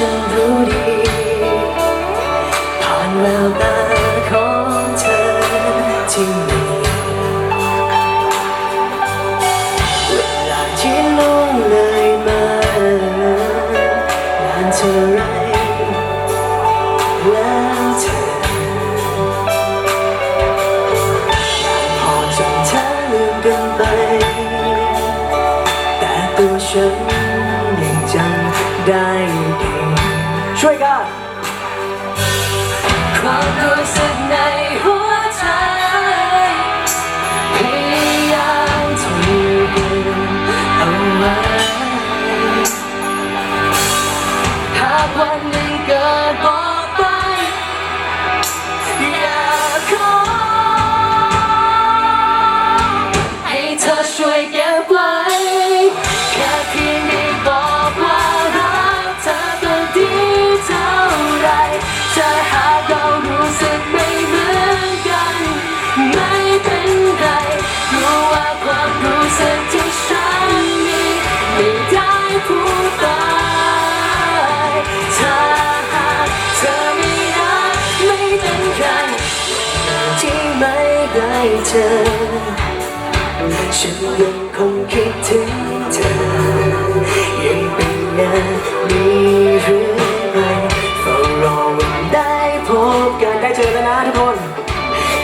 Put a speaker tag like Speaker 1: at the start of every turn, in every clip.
Speaker 1: ฉันรู้ดีผ่านแววตาของเธอที่มีเวลาที่ล่วงเลยมานานเท่าไรแล้วเธอพอจนเธอลืมกันไป แต่ตัวฉัน จำได้ดีช่วยกันความรู้สึกในหัวใจพยายามทนกันเอาไว้หากวันหนึ่งเกิดบ เจอฉันยังคงคิดถึงเธอ ยังเป็นงานมีหรือไปเฝ้ารอวันได้พบกันได้เจอแล้วนะทุกคน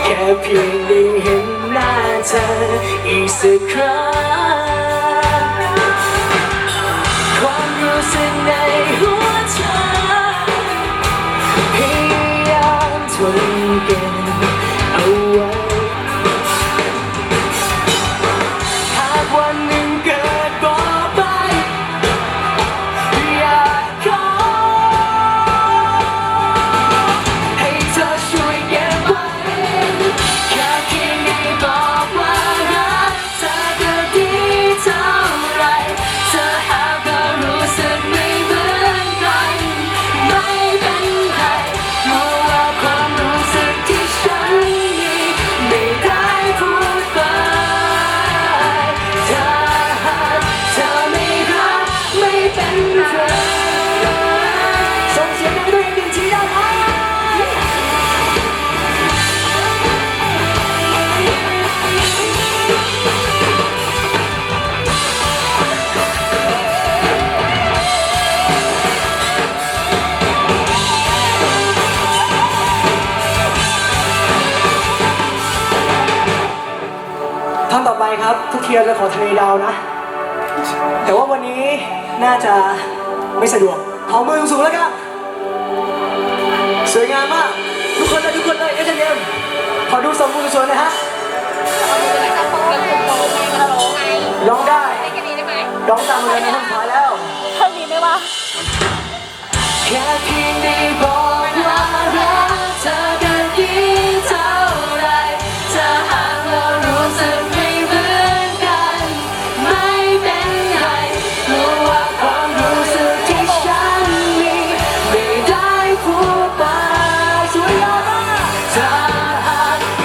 Speaker 1: แค่เพียงได้เห็นหน้าเธออีกสักครั้ง ครับ ทุกเทียนเลยขอทะเลดาวนะ แต่ว่าวันนี้น่าจะไม่สะดวกขอมือสูงๆแล้วกันสวยงามมาก ทุกคนเลยทุกคนเลยเอเจนเมขอดูสองมือสวยๆหนะฮะร้องได้ร้องตามเลยนะท่านท้ายแล้ว
Speaker 2: เท่านี้ได้ปะ
Speaker 1: แค่เพียงได้บอ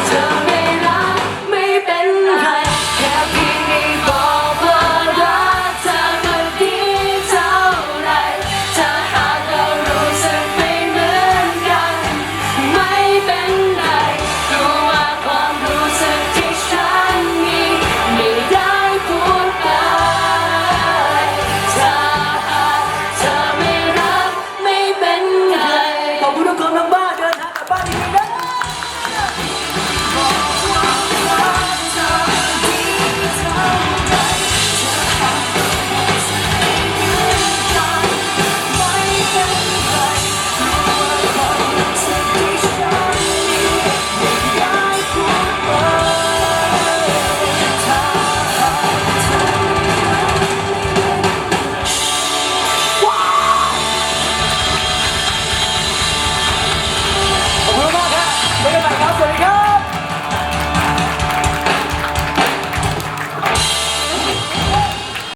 Speaker 1: time.